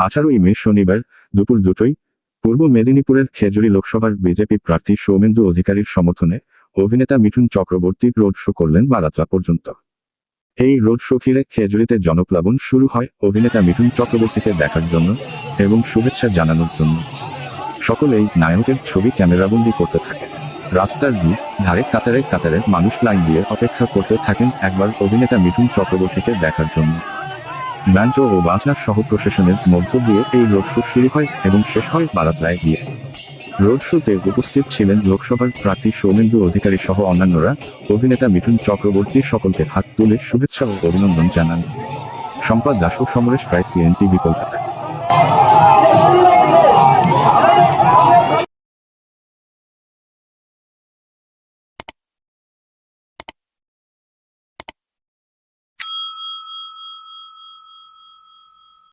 আঠারোই মে শনিবার দুপুর দুটোই পূর্ব মেদিনীপুরের খেজুরি লোকসভার বিজেপি প্রার্থী সৌমেন্দু অধিকারীর সমর্থনে অভিনেতা মিঠুন চক্রবর্তী রোড শো করলেন বারাতলা পর্যন্ত। এই রোড শো ঘিরে খেজুরিতে জনপ্লাবন শুরু হয় অভিনেতা মিঠুন চক্রবর্তীকে দেখার জন্য এবং শুভেচ্ছা জানানোর জন্য। সকলেই নায়কের ছবি ক্যামেরাবন্দি করতে থাকে। রাস্তার দু ধারে কাতারে কাতারে মানুষ লাইন দিয়ে অপেক্ষা করতে থাকেন একবার অভিনেতা মিঠুন চক্রবর্তীকে দেখার জন্য। ব্যাঞ্চ ও বাজনা সহ প্রশাসনের মধ্য দিয়ে এই রোড শো শুরু হয় এবং শেষ হয় বারাতলায় গিয়ে। রোড শোতে উপস্থিত ছিলেন লোকসভার প্রার্থী সৌমেন্দু অধিকারী সহ অন্যান্যরা। অভিনেতা মিঠুন চক্রবর্তী সকলকে হাত তুলে শুভেচ্ছা ও অভিনন্দন জানান। সম্পাদ দাস ও সমরেশ প্রায় সিএনটিভি কলকাতা